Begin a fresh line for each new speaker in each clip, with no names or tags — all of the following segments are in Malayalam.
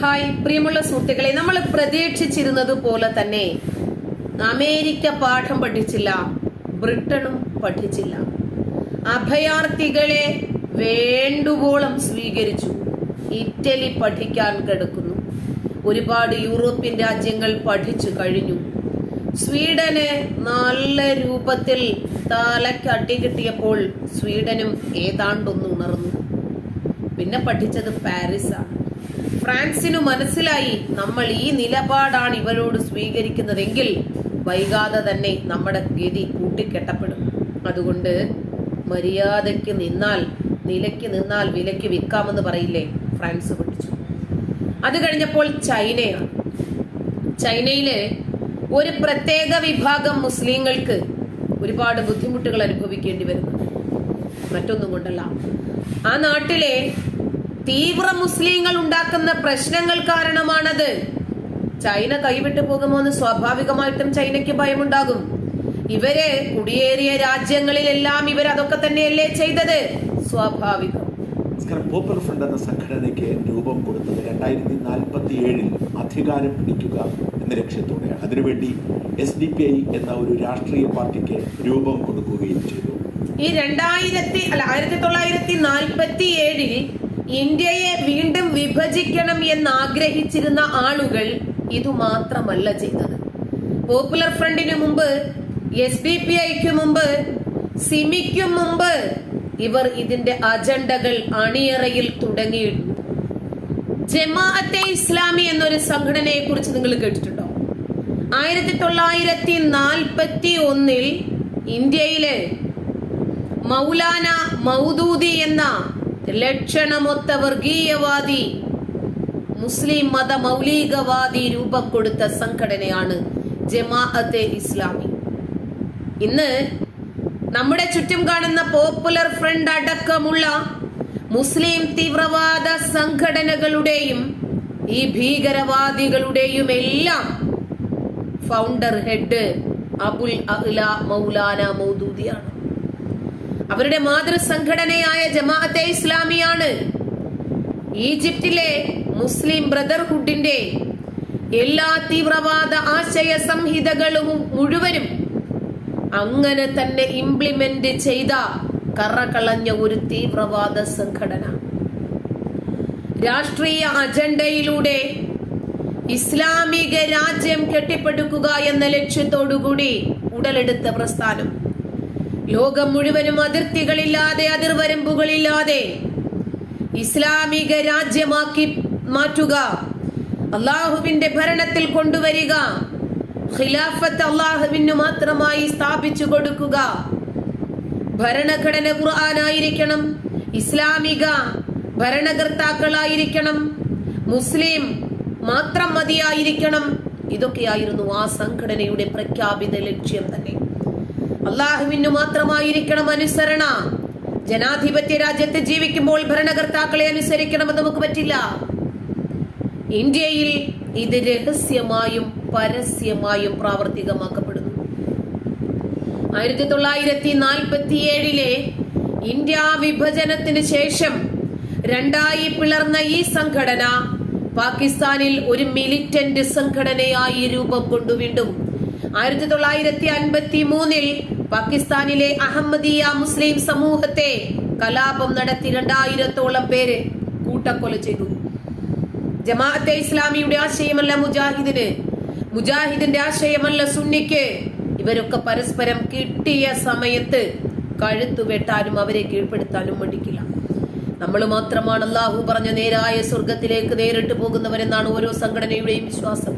ഹായ് പ്രിയമുള്ള സുഹൃത്തുക്കളെ നമ്മൾ പ്രതീക്ഷിച്ചിരുന്നത് പോലെ തന്നെ അമേരിക്ക പാഠം പഠിച്ചില്ല ബ്രിട്ടനും പഠിച്ചില്ല. അഭയാർത്ഥികളെ വേണ്ടുവോളം സ്വീകരിച്ചു. ഇറ്റലി പഠിക്കാൻ കിടക്കുന്നു. ഒരുപാട് യൂറോപ്യൻ രാജ്യങ്ങൾ പഠിച്ചു കഴിഞ്ഞു. സ്വീഡന് നല്ല രൂപത്തിൽ തലയ്ക്ക് അടി കിട്ടിയപ്പോൾ സ്വീഡനും ഏതാണ്ടൊന്ന് ഉണർന്നു. പിന്നെ പഠിച്ചത് പാരീസാണ്. ഫ്രാൻസിനു മനസ്സിലായി നമ്മൾ ഈ നിലപാടാണ് ഇവരോട് സ്വീകരിക്കുന്നതെങ്കിൽ വൈകാതെ തന്നെ നമ്മുടെ ഗതി കൂട്ടിക്കെട്ടപ്പെടും. അതുകൊണ്ട് മര്യാദയ്ക്ക് നിന്നാൽ നിലയ്ക്ക് നിന്നാൽ വിലയ്ക്ക് വിൽക്കാമെന്ന് പറയില്ലേ? ഫ്രാൻസ് പഠിച്ചു അത് കഴിഞ്ഞപ്പോൾ ചൈനയാണ് ചൈനയിൽ ഒരു പ്രത്യേക വിഭാഗം മുസ്ലിങ്ങൾക്ക് ഒരുപാട് ബുദ്ധിമുട്ടുകൾ അനുഭവിക്കേണ്ടി വരുന്നു. മറ്റൊന്നും കൊണ്ടല്ല. ആ നാട്ടിലെ തീവ്ര മുസ്ലിങ്ങൾ ഉണ്ടാക്കുന്ന പ്രശ്നങ്ങൾ കാരണമാണത്. ചൈന കൈവിട്ടു പോകുമോ എന്ന് സ്വാഭാവികമായിട്ടും ചൈനയ്ക്ക് ഭയമുണ്ടാകും. ഇവർ കുടിയേറിയ രാജ്യങ്ങളിലെല്ലാം ഇവർ അതൊക്കെ തന്നെയല്ലേ ചെയ്തത്. സ്വാഭാവികം.
നമസ്കാരം. പോപ്പുലർ ഫ്രണ്ട് എന്ന സംഘടനയ്ക്ക് രൂപം കൊടുത്തത് രണ്ടായിരത്തി നാൽപ്പത്തി ഏഴിൽ അധികാരം പിടിക്കുക എന്ന ലക്ഷ്യത്തോടെയാണ്. അതിനുവേണ്ടി എസ് ഡി പി ഐ എന്ന ഒരു രാഷ്ട്രീയ പാർട്ടിക്ക് രൂപം കൊടുക്കുകയും ചെയ്തു.
ഈ രണ്ടായിരത്തി അല്ല ആയിരത്തി തൊള്ളായിരത്തി നാൽപ്പത്തി ഏഴിൽ ഇന്ത്യയെ വീണ്ടും വിഭജിക്കണം എന്ന് ആഗ്രഹിച്ചിരുന്ന ആളുകൾ ഇതുമാത്രമല്ല ചെയ്തത്. പോപ്പുലർ ഫ്രണ്ടിന് മുമ്പ് എസ് ഡി പി ഐക്ക് മുമ്പ് സിമിക്കും മുമ്പ് ഇവർ ഇതിന്റെ അജണ്ടകൾ അണിയറയിൽ തുടങ്ങിയിരുന്നു. ജമാഅത്തെ ഇസ്ലാമി എന്നൊരു സംഘടനയെ കുറിച്ച് നിങ്ങൾ കേട്ടിട്ടുണ്ടോ? ആയിരത്തി തൊള്ളായിരത്തി നാൽപ്പത്തി ഒന്നിൽ ഇന്ത്യയിലെ മൗലാന മൗദൂദി എന്ന ലക്ഷണമൊത്ത വർഗീയവാദി മുസ്ലിം മത മൗലികവാദി രൂപം കൊടുത്ത സംഘടനയാണ് ജമാഅത്തെ ഇസ്ലാമി. ഇന്ന് നമ്മുടെ ചുറ്റും കാണുന്ന പോപ്പുലർ ഫ്രണ്ട് അടക്കമുള്ള മുസ്ലിം തീവ്രവാദ സംഘടനകളുടെയും ഈ ഭീകരവാദികളുടെയും എല്ലാം ഫൗണ്ടർ ഹെഡ് അബുൽ അഹ്ല മൗലാന മൗദൂദിയാണ്. അവരുടെ മാതൃസംഘടനയായ ജമാഅത്തെ ഇസ്ലാമിയാണ്. ഈജിപ്തിലെ മുസ്ലിം ബ്രദർഹുഡിന്റെ എല്ലാ തീവ്രവാദ ആശയ സംഹിതകളും മുഴുവനും അങ്ങനെ തന്നെ ഇംപ്ലിമെന്റ് ചെയ്ത കറകളഞ്ഞ ഒരു തീവ്രവാദ സംഘടന. രാഷ്ട്രീയ അജണ്ടയിലൂടെ ഇസ്ലാമിക രാജ്യം കെട്ടിപ്പടുക്കുക എന്ന ലക്ഷ്യത്തോടുകൂടി ഉടലെടുത്ത പ്രസ്ഥാനം. ലോകം മുഴുവനും അതിർത്തികളില്ലാതെ അതിർവരമ്പുകളില്ലാതെ ഇസ്ലാമിക രാജ്യമാക്കി മാറ്റുക അള്ളാഹുവിന്റെ ഭരണത്തിൽ കൊണ്ടുവരിക ഖിലാഫത്ത് അള്ളാഹുവിന് മാത്രമായി സ്ഥാപിച്ചു കൊടുക്കുക. ഭരണഘടന ഖുർആനായിരിക്കണം ഇസ്ലാമിക ഭരണകർത്താക്കളായിരിക്കണം മുസ്ലിം മാത്രം മതിയായിരിക്കണം. ഇതൊക്കെയായിരുന്നു ആ സംഘടനയുടെ പ്രഖ്യാപിത ലക്ഷ്യം തന്നെ. അള്ളാഹുവിന് മാത്രമായിരിക്കണം അനുസരണ. ജനാധിപത്യ രാജ്യത്ത് ജീവിക്കുമ്പോൾ ഭരണകർത്താക്കളെ അനുസരിക്കണമെന്ന് നമുക്ക് പറ്റില്ല. ഇന്ത്യയിൽ ഇത് രഹസ്യമായും പരസ്യമായും പ്രാവർത്തികമാക്കപ്പെടുന്നു. ആയിരത്തി തൊള്ളായിരത്തി നാൽപ്പത്തി ഏഴിലെ ഇന്ത്യ വിഭജനത്തിന് ശേഷം രണ്ടായി പിളർന്ന ഈ സംഘടന പാകിസ്ഥാനിൽ ഒരു മിലിറ്റന്റ് സംഘടനയായി രൂപം കൊണ്ടു വീണ്ടും. ആയിരത്തി തൊള്ളായിരത്തി അൻപത്തി മൂന്നിൽ പാകിസ്ഥാനിലെ അഹമ്മദിയ മുസ്ലിം സമൂഹത്തെ കലാപം നടത്തി രണ്ടായിരത്തോളം പേര് കൂട്ടക്കൊല ചെയ്തു. ജമാഅത്തെ ഇസ്ലാമിയുടെ ആശയമല്ല മുജാഹിദിന്. മുജാഹിദിന്റെ ആശയമല്ല സുന്നിക്ക്. ഇവരൊക്കെ പരസ്പരം കിട്ടിയ സമയത്ത് കഴുത്തു വെട്ടാനും അവരെ കീഴ്പ്പെടുത്താനും മടിക്കില്ല. നമ്മൾ മാത്രമാണ് അള്ളാഹു പറഞ്ഞ നേരായ സ്വർഗത്തിലേക്ക് നേരിട്ട് പോകുന്നവരെന്നാണ് ഓരോ സംഘടനയുടെയും വിശ്വാസം.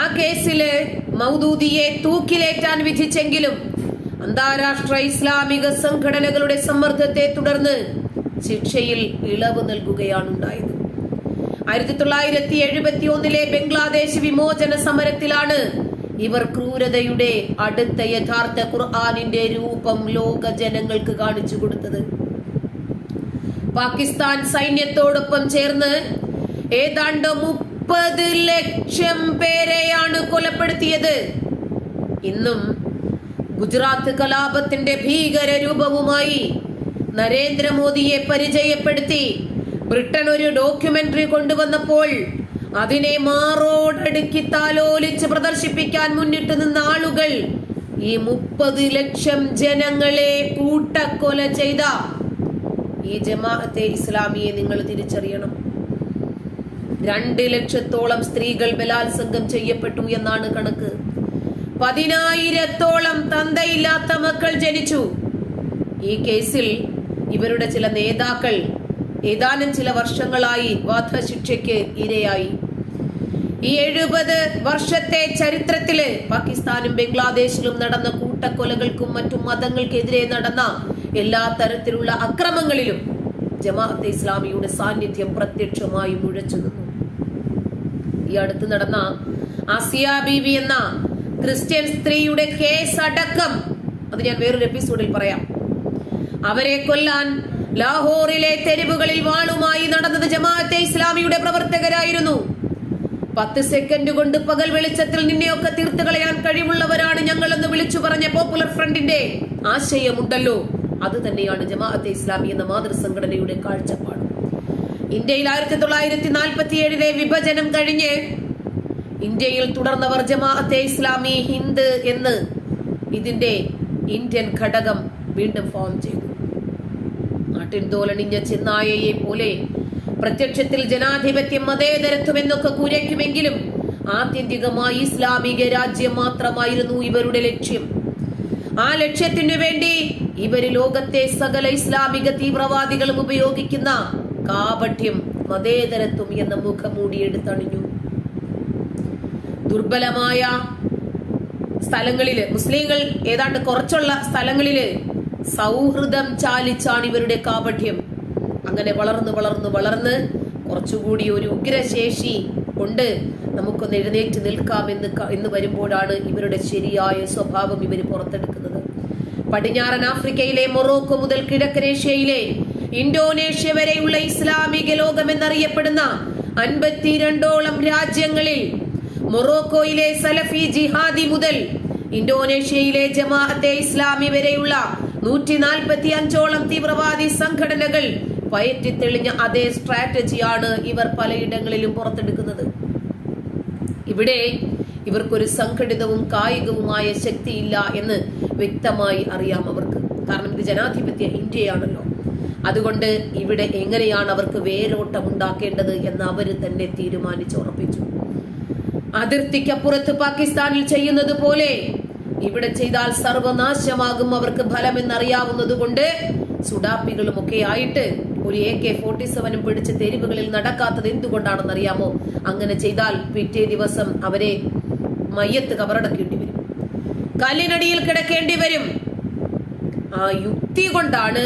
ആ കേസിൽ മൗദൂദിയെ തൂക്കിലേറ്റാൻ വിധിച്ചെങ്കിലും അന്താരാഷ്ട്ര ഇസ്ലാമിക സംഘടനകളുടെ സമ്മർദ്ദത്തെ തുടർന്ന് ശിക്ഷയിൽ ഇളവ് നൽകുകയാണ് ഉണ്ടായത് ആയിരത്തി തൊള്ളായിരത്തി എഴുപത്തി ഒന്നിലെ ബംഗ്ലാദേശ് വിമോചന സമരത്തിലാണ് ഇവർ ക്രൂരതയുടെ അടുത്ത യഥാർത്ഥ ഖുർആാനിന്റെ രൂപം ലോക ജനങ്ങൾക്ക് കാണിച്ചു കൊടുത്തത്. പാകിസ്ഥാൻ സൈന്യത്തോടൊപ്പം ചേർന്ന് ഏതാണ്ട് മുപ്പത് ലക്ഷം പേരെയാണ് കൊലപ്പെടുത്തിയത്. ഇന്നും ഗുജറാത്ത് കലാപത്തിന്റെ ഭീകര രൂപവുമായി നരേന്ദ്രമോദിയെ പരിചയപ്പെടുത്തി ബ്രിട്ടൻ ഒരു ഡോക്യുമെന്ററി കൊണ്ടുവന്നപ്പോൾ അതിനെ മാറോടടുക്കി താലോലിച്ച് പ്രദർശിപ്പിക്കാൻ മുന്നിട്ട് നിന്ന ആളുകൾ ഈ മുപ്പത് ലക്ഷം ജനങ്ങളെ കൂട്ടക്കൊല ചെയ്ത. ഈ ജമാഅത്തെ ഇസ്ലാമിയെ നിങ്ങൾ തിരിച്ചറിയണം. രണ്ട് ലക്ഷത്തോളം സ്ത്രീകൾ ബലാത്സംഗം ചെയ്യപ്പെട്ടു എന്നാണ് കണക്ക്. പതിനായിരത്തോളം തന്തയില്ലാത്ത മക്കൾ ജനിച്ചു. ഈ കേസിൽ ഇവരുടെ ചില നേതാക്കൾ ഏതാനും ചില വർഷങ്ങളായി വധശിക്ഷയ്ക്ക് ഇരയായി. ഈ എഴുപത് വർഷത്തെ ചരിത്രത്തിൽ പാകിസ്ഥാനും ബംഗ്ലാദേശിലും നടന്ന കൂട്ടക്കൊലകൾക്കും മറ്റും മതങ്ങൾക്കെതിരെ നടന്ന എല്ലാ തരത്തിലുള്ള അക്രമങ്ങളിലും ജമാഅത്തെ ഇസ്ലാമിയുടെ സാന്നിധ്യം പ്രത്യക്ഷമായി മുഴച്ചു നിന്നു. ഈ അടുത്ത് നടന്ന ആസിയ ബീവി എന്ന ക്രിസ്ത്യൻ സ്ത്രീയുടെ കേസ് അടക്കം. അത് ഞാൻ വേറൊരു എപ്പിസോഡിൽ പറയാം. അവരെ കൊല്ലാൻ ലാഹോറിലെ തെരുവുകളിൽ വാളുമായി നടന്നത് ജമാഅത്തെ ഇസ്ലാമിയുടെ പ്രവർത്തകരായിരുന്നു. പത്ത് സെക്കൻഡ് കൊണ്ട് പകൽ വെളിച്ചത്തിൽ നിന്നെയൊക്കെ തീർത്ത് കളയാൻ കഴിവുള്ളവരാണ് ഞങ്ങളെന്ന് വിളിച്ചു പറഞ്ഞ പോപ്പുലർ ഫ്രണ്ടിന്റെ ആശയമുണ്ടല്ലോ. അത് തന്നെയാണ് ജമാഅത്തെ ഇസ്ലാമി എന്ന മാതൃസംഘടനയുടെ കാഴ്ചപ്പാട്. ഇന്ത്യയിൽ ആയിരത്തി തൊള്ളായിരത്തി നാൽപ്പത്തി ഏഴിലെ വിഭജനം കഴിഞ്ഞ് ഇന്ത്യയിൽ തുടർന്നവർ ജമാഅത്തെ ഇസ്ലാമി ഹിന്ദ് എന്ന് ഇതിന്റെ ഇന്ത്യൻ ഘടകം വീണ്ടും ഫോം ചെയ്തു. നാട്ടിൻ തോലണിഞ്ഞ ചെന്നായയെ പോലെ പ്രത്യക്ഷത്തിൽ ജനാധിപത്യം മതേതരത്വം എന്നൊക്കെ കുരയ്ക്കുമെങ്കിലും ആത്യന്തികമായി ഇസ്ലാമിക രാജ്യം മാത്രമായിരുന്നു ഇവരുടെ ലക്ഷ്യം. ആ ലക്ഷ്യത്തിനു വേണ്ടി ഇവർ ലോകത്തെ സകല ഇസ്ലാമിക തീവ്രവാദികളും ഉപയോഗിക്കുന്ന കാപഠ്യം മതേതരത്വം എന്ന മുഖം മൂടിയെടുത്തണിഞ്ഞു. ദുർബലമായ സ്ഥലങ്ങളിൽ മുസ്ലിങ്ങൾ ഏതാണ്ട് കുറച്ചുള്ള സ്ഥലങ്ങളിൽ സൗഹൃദം ചാലിച്ചാണ് ഇവരുടെ കാപഠ്യം. അങ്ങനെ വളർന്ന് വളർന്ന് വളർന്ന് കുറച്ചുകൂടി ഒരു ഉഗ്രശേഷി കൊണ്ട് നമുക്കൊന്ന് എഴുന്നേറ്റ് നിൽക്കാം എന്ന് എന്ന് വരുമ്പോഴാണ് ഇവരുടെ ശരിയായ സ്വഭാവം ഇവർ പുറത്തെടുക്കുന്നത്. പടിഞ്ഞാറൻ ആഫ്രിക്കയിലെ മൊറോക്കോ മുതൽ കിഴക്കനേഷ്യയിലെ ഇന്തോനേഷ്യ വരെയുള്ള ഇസ്ലാമിക ലോകം എന്നറിയപ്പെടുന്ന അൻപത്തിരണ്ടോളം രാജ്യങ്ങളിൽ മൊറോക്കോയിലെ സലഫി ജിഹാദി മുതൽ ഇന്തോനേഷ്യയിലെ ജമാഅത്തെ ഇസ്ലാമി വരെയുള്ള നൂറ്റി നാൽപ്പത്തി അഞ്ചോളം തീവ്രവാദി സംഘടനകൾ പയറ്റി തെളിഞ്ഞ അതേ സ്ട്രാറ്റജിയാണ് ഇവർ പലയിടങ്ങളിലും പുറത്തെടുക്കുന്നത്. ഇവിടെ ഇവർക്കൊരു സംഘടിതവും കായികവുമായ ശക്തിയില്ല എന്ന് വ്യക്തമായി അറിയാം അവർക്ക്. കാരണം ഇത് ജനാധിപത്യ ഇന്ത്യയാണല്ലോ. അതുകൊണ്ട് ഇവിടെ എങ്ങനെയാണ് അവർക്ക് വേരോട്ടം ഉണ്ടാക്കേണ്ടത് എന്ന് അവർ തന്നെ തീരുമാനിച്ചുറപ്പിച്ചു അതിർത്തിക്കപ്പുറത്ത് പാകിസ്ഥാനിൽ ചെയ്യുന്നത് പോലെ ഇവിടെ ചെയ്താൽ സർവനാശമാകും അവർക്ക് ഫലമെന്നറിയാവുന്നത് കൊണ്ട് സുഡാപ്പികളും ഒക്കെ ആയിട്ട് ഒരു എ കെ ഫോർട്ടി സെവനും പിടിച്ച് തെരുവുകളിൽ നടക്കാത്തത് എന്തുകൊണ്ടാണെന്ന് അറിയാമോ അങ്ങനെ ചെയ്താൽ പിറ്റേ ദിവസം അവരെ മയ്യത്ത് കബറടക്കേണ്ടി വരും. കല്ലിനടിയിൽ കിടക്കേണ്ടി വരും. ആ യുക്തി കൊണ്ടാണ്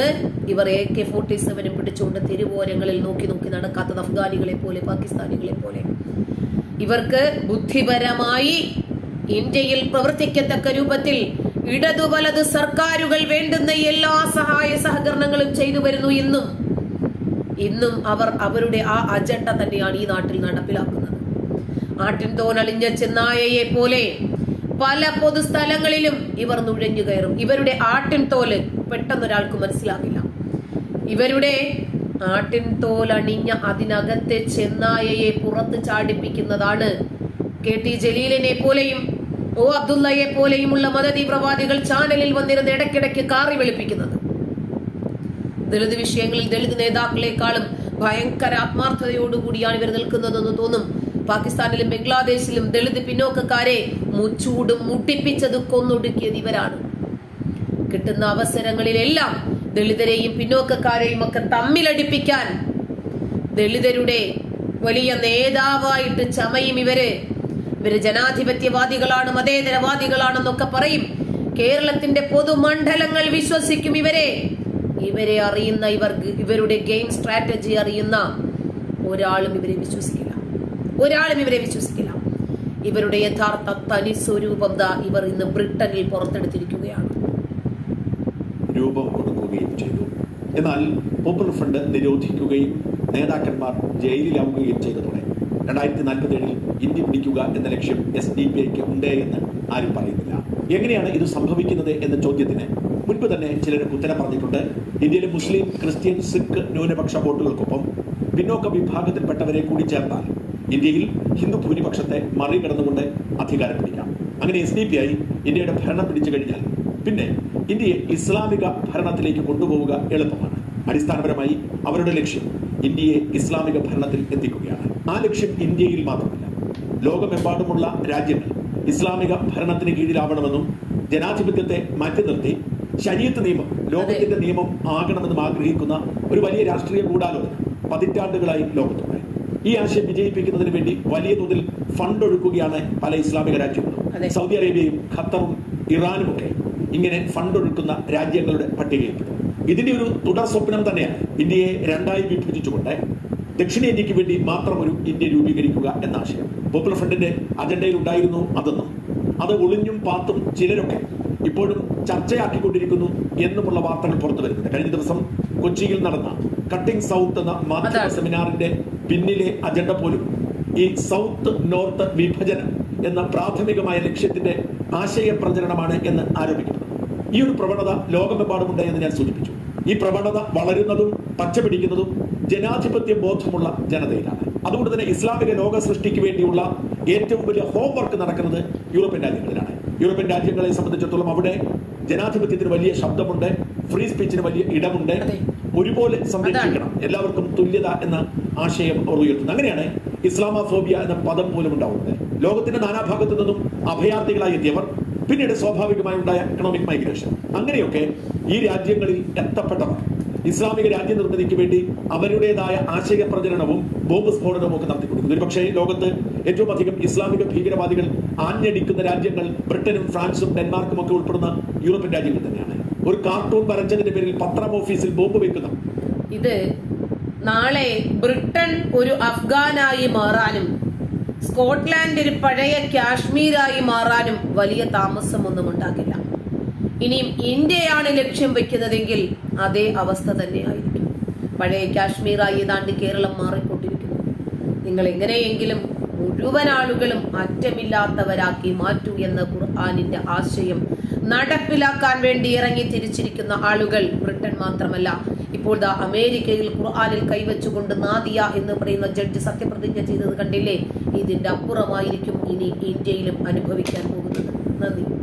ഇവർ എ കെ ഫോർട്ടി സെവനും പിടിച്ചുകൊണ്ട് തെരുവോരങ്ങളിൽ നോക്കി നോക്കി നടക്കാത്തത് അഫ്ഗാനികളെ പോലെ പാകിസ്ഥാനികളെ പോലെ. ഇവർക്ക് ബുദ്ധിപരമായി ഇന്ത്യയിൽ പ്രവർത്തിക്കത്തക്ക രൂപത്തിൽ ഇടതു വലത് സർക്കാരുകൾ വേണ്ടുന്ന എല്ലാ സഹായ സഹകരണങ്ങളും ചെയ്തു വരുന്നു ഇന്നും. ഇന്നും അവർ അവരുടെ ആ അജണ്ട തന്നെയാണ് ഈ നാട്ടിൽ നടപ്പിലാക്കുന്നത്. ആട്ടിൻ തോനളിഞ്ഞ ചെന്നായയെ പോലെ പല പൊതുസ്ഥലങ്ങളിലും ഇവർ നുഴഞ്ഞു കയറും. ഇവരുടെ ആട്ടിൻ തോൽ പെട്ടെന്നൊരാൾക്ക് മനസ്സിലാകില്ല. ഇവരുടെ ആട്ടിൻ അണിഞ്ഞ അതിനകത്തെ ചെന്നായയെ പുറത്ത് ചാടിപ്പിക്കുന്നതാണ് കെ ടി ജലീലിനെ പോലെയും ഓ അബ്ദുള്ളയെ പോലെയുമുള്ള മതതീവ്രവാദികൾ ചാനലിൽ വന്നിരുന്ന് ഇടയ്ക്കിടയ്ക്ക് കാറി വെളുപ്പിക്കുന്നത്. ദളിത് വിഷയങ്ങളിൽ ദളിത് നേതാക്കളെക്കാളും ഭയങ്കര ആത്മാർത്ഥതയോടുകൂടിയാണ് ഇവർ നിൽക്കുന്നതെന്ന് തോന്നും. പാകിസ്ഥാനിലും ബംഗ്ലാദേശിലും ദളിത് പിന്നോക്കക്കാരെ മുച്ചൂടും മുട്ടിപ്പിച്ചത് കൊന്നൊടുക്കിയത് ഇവരാണ്. കിട്ടുന്ന അവസരങ്ങളിലെല്ലാം ദളിതരെയും പിന്നോക്കക്കാരെയും ഒക്കെ തമ്മിലടിപ്പിക്കാൻ ദളിതരുടെ വലിയ നേതാവായിട്ട് ചമയും ഇവർ. ഇവർ ജനാധിപത്യവാദികളാണ് മതേതരവാദികളാണെന്നൊക്കെ പറയും. കേരളത്തിന്റെ പൊതുമണ്ഡലങ്ങൾ വിശ്വസിക്കും ഇവരെ. ഇവരെ അറിയുന്ന ഇവർ ഇവരുടെ ഗെയിം സ്ട്രാറ്റജി അറിയുന്ന ഒരാളും ഇവരെ വിശ്വസിക്കില്ല. ഒരാളും ഇവരെ വിശ്വസിക്കില്ല. ഇവരുടെ യഥാർത്ഥ തനി സ്വരൂപം ദാ ഇവർ ഇന്ന് ബ്രിട്ടനിൽ പുറത്തെടുത്തിരിക്കുകയാണ്.
രൂപം കൊടുക്കുകയും ചെയ്തു. എന്നാൽ പോപ്പുലർ ഫ്രണ്ട് നിരോധിക്കുകയും നേതാക്കന്മാർ ജയിലിലാവുകയും ചെയ്തതോടെ രണ്ടായിരത്തി നാൽപ്പത്തി ഏഴിൽ ഇന്ത്യ പിടിക്കുക എന്ന ലക്ഷ്യം എസ് ഡി പി ഐക്ക് ഉണ്ട് എന്ന് ആരും പറയുന്നില്ല. എങ്ങനെയാണ് ഇത് സംഭവിക്കുന്നത് എന്ന ചോദ്യത്തിന് മുൻപ് തന്നെ ചിലർ ഉത്തരം പറഞ്ഞിട്ടുണ്ട്. ഇന്ത്യയിലെ മുസ്ലിം ക്രിസ്ത്യൻ സിഖ് ന്യൂനപക്ഷ വോട്ടുകൾക്കൊപ്പം പിന്നോക്ക വിഭാഗത്തിൽപ്പെട്ടവരെ കൂടി ചേർത്താൽ ഇന്ത്യയിൽ ഹിന്ദു ഭൂരിപക്ഷത്തെ മറികടന്നുകൊണ്ട് അധികാരം പിടിക്കാം. അങ്ങനെ എസ് ഡി പി ഇന്ത്യയുടെ ഭരണം പിടിച്ചു കഴിഞ്ഞാൽ പിന്നെ ഇന്ത്യയെ ഇസ്ലാമിക ഭരണത്തിലേക്ക് കൊണ്ടുപോവുക എളുപ്പമാണ്. അടിസ്ഥാനപരമായി അവരുടെ ലക്ഷ്യം ഇന്ത്യയെ ഇസ്ലാമിക ഭരണത്തിൽ എത്തിക്കുകയാണ്. ആ ലക്ഷ്യം ഇന്ത്യയിൽ മാത്രമല്ല ലോകമെമ്പാടുമുള്ള രാജ്യങ്ങൾ ഇസ്ലാമിക ഭരണത്തിന് കീഴിലാവണമെന്നും ജനാധിപത്യത്തെ മാറ്റി നിർത്തി ശരീരത്ത് നിയമം ലോകത്തിന്റെ നിയമം ആകണമെന്നും ആഗ്രഹിക്കുന്ന ഒരു വലിയ രാഷ്ട്രീയ ഗൂഢാലോചന പതിറ്റാണ്ടുകളായി ലോകത്തുണ്ട്. ഈ ആശയം വിജയിപ്പിക്കുന്നതിന് വേണ്ടി വലിയ തോതിൽ ഫണ്ട് ഒഴുക്കുകയാണ് പല ഇസ്ലാമിക രാജ്യങ്ങളും. സൗദി അറേബ്യയും ഖത്തറും ഇറാനും ഒക്കെ ഇങ്ങനെ ഫണ്ട് ഒഴുക്കുന്ന രാജ്യങ്ങളുടെ പട്ടികയിൽപ്പെടും. ഇതിന്റെ ഒരു തുടർ സ്വപ്നം തന്നെയാണ് ഇന്ത്യയെ രണ്ടായി വിഭജിച്ചുകൊണ്ട് ദക്ഷിണേന്ത്യക്ക് വേണ്ടി മാത്രം ഒരു ഇന്ത്യ രൂപീകരിക്കുക എന്ന ആശയം. പോപ്പുലർ ഫ്രണ്ടിന്റെ അജണ്ടയിൽ ഉണ്ടായിരുന്നു അതെന്നും അത് ഒളിഞ്ഞും പാത്തും ചിലരൊക്കെ ഇപ്പോഴും ചർച്ചയാക്കിക്കൊണ്ടിരിക്കുന്നു എന്നുമുള്ള വാർത്തകൾ പുറത്തു വരുന്നുണ്ട് കഴിഞ്ഞ ദിവസം കൊച്ചിയിൽ നടന്ന കട്ടിംഗ് സൗത്ത് എന്ന മാധ്യമ. സെമിനാറിന്റെ പിന്നിലെ അജണ്ട പോലും ഈ സൗത്ത് നോർത്ത് വിഭജനം എന്ന പ്രാഥമികമായ ലക്ഷ്യത്തിന്റെ ആശയ പ്രചരണമാണ് എന്ന് ആരോപിക്കുന്നത് ഈ ഒരു പ്രവണത ലോകമെമ്പാടുമുണ്ട് എന്ന് ഞാൻ സൂചിപ്പിച്ചു. ഈ പ്രവണത വളരുന്നതും പച്ചപിടിക്കുന്നതും ജനാധിപത്യ ബോധമുള്ള ജനതയിലാണ്. അതുകൊണ്ട് തന്നെ ഇസ്ലാമിക ലോക സൃഷ്ടിക്ക് വേണ്ടിയുള്ള ഏറ്റവും വലിയ ഹോംവർക്ക് നടക്കുന്നത് യൂറോപ്യൻ രാജ്യങ്ങളിലാണ്. യൂറോപ്യൻ രാജ്യങ്ങളെ സംബന്ധിച്ചിടത്തോളം അവിടെ ജനാധിപത്യത്തിന് വലിയ ശബ്ദമുണ്ട്. ഫ്രീ സ്പീച്ചിന് വലിയ ഇടമുണ്ട്. ഒരുപോലെ സംരക്ഷിക്കണം. എല്ലാവർക്കും തുല്യത എന്ന ആശയം അവർ ഉയർത്തുന്നു. അങ്ങനെയാണ് ഇസ്ലാമോഫോബിയ എന്ന പദം പോലും ഉണ്ടാവുന്നത്. ലോകത്തിന്റെ നാനാഭാഗത്തു നിന്നും അഭയാർത്ഥികളായി എത്തിയവർ പിന്നീട് സ്വാഭാവികമായി ഉണ്ടായ എക്കണോമിക് മൈഗ്രേഷൻ അങ്ങനെയൊക്കെ ഈ രാജ്യങ്ങളിൽ എത്തപ്പെട്ടവർ ഇസ്ലാമിക രാജ്യ നിർമ്മിതിക്ക് വേണ്ടി അവരുടേതായ ആശയ പ്രചരണവും ബോംബ് സ്ഫോടനവും ഒക്കെ നടത്തിക്കൊണ്ടിരിക്കുന്നു. ഒരുപക്ഷേ ലോകത്ത് ഏറ്റവും അധികം ഇസ്ലാമിക ഭീകരവാദികൾ ആഞ്ഞടിക്കുന്ന രാജ്യങ്ങൾ ബ്രിട്ടനും ഫ്രാൻസും ഡെൻമാർക്കും ഒക്കെ ഉൾപ്പെടുന്ന യൂറോപ്യൻ രാജ്യങ്ങൾ തന്നെയാണ്. ഒരു കാർട്ടൂൺ വരച്ചതിന്റെ പേരിൽ പത്രം ഓഫീസിൽ ബോംബ് വെക്കുന്ന.
ഇത് നാളെ ബ്രിട്ടൻ ഒരു അഫ്ഗാനായി മാറാനും സ്കോട്ട്ലാൻഡ് ഒരു പഴയ കാശ്മീരായി മാറാനും വലിയ താമസമൊന്നും ഉണ്ടാകില്ല. ഇനിയും ഇന്ത്യയാണ് ലക്ഷ്യം വെക്കുന്നതെങ്കിൽ അതേ അവസ്ഥ തന്നെയായിരിക്കും. പഴയ കാശ്മീരായി ഏതാണ്ട് കേരളം മാറിക്കൊണ്ടിരിക്കുന്നു. നിങ്ങൾ എങ്ങനെയെങ്കിലും മുഴുവൻ ആളുകളും അറ്റമില്ലാത്തവരാക്കി മാറ്റൂ എന്ന ഖുർആാനിന്റെ ആശയം നടപ്പിലാക്കാൻ വേണ്ടി ഇറങ്ങി തിരിച്ചിരിക്കുന്ന ആളുകൾ ബ്രിട്ടൻ മാത്രമല്ല. ഇപ്പോൾ ദാ അമേരിക്കയിൽ ഖുർആാനിൽ കൈവച്ചുകൊണ്ട് നാദിയ എന്ന് പറയുന്ന ജഡ്ജ് സത്യപ്രതിജ്ഞ ചെയ്തത് കണ്ടില്ലേ? ഇതിന്റെ അപ്പുറമായിരിക്കും ഇനി ഇന്ത്യയിലും അനുഭവിക്കാൻ പോകുന്നത്. നന്ദി.